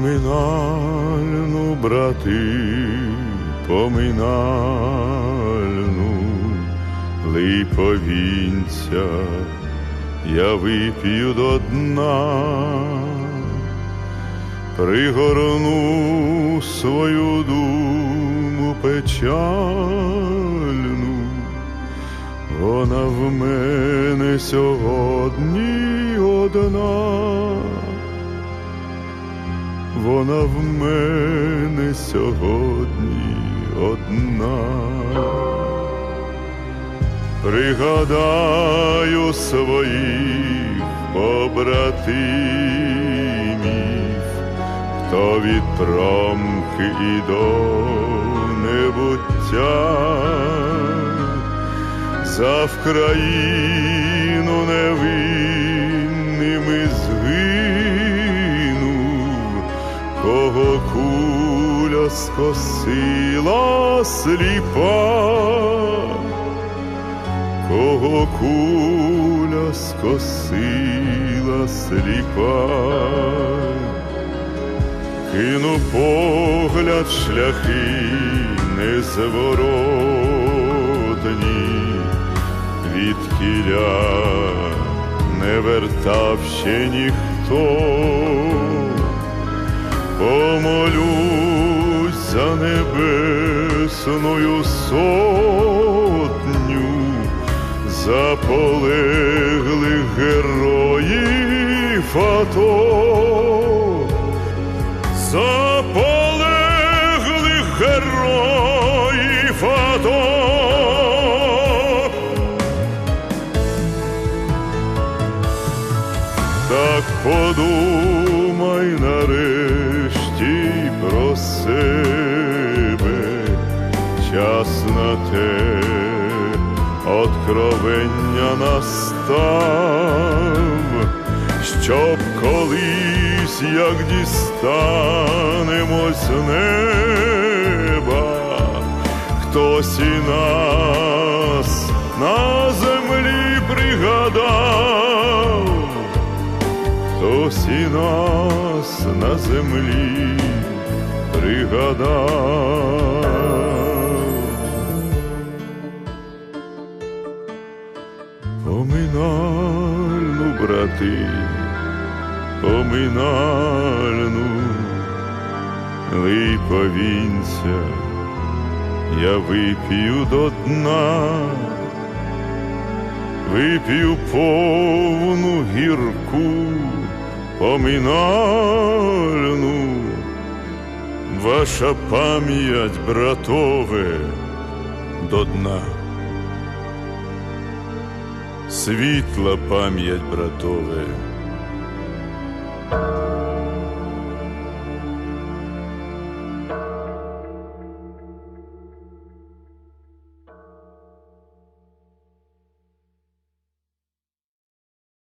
Поминальну, брати, поминальну, липовінця я вип'ю до дна, пригорну свою думу печальну, вона в мене сьогодні одна вона в мене сьогодні одна. Пригадаю своїх побратимів, хто від промки і до небуття за Вкраїну невинними згинув, кого куля скосила сліпа, кого куля скосила сліпа. Кину погляд шляхи незворотні, від кіля не вертав ще ніхто. Помолюсь за небесною сотню, за полеглих героїв АТО Так подумай нарешті про себе, час на те откровення настав, щоб колись, як дістанемось неба, хтось і нас на землі пригадав, хтось нас на землі пригадав. Поминальну, брати, поминальну, липовінця я вип'ю до дна, вип'ю повну гірку, поминальну, ваша пам'ять, братове, до дна. Світла пам'ять, братове,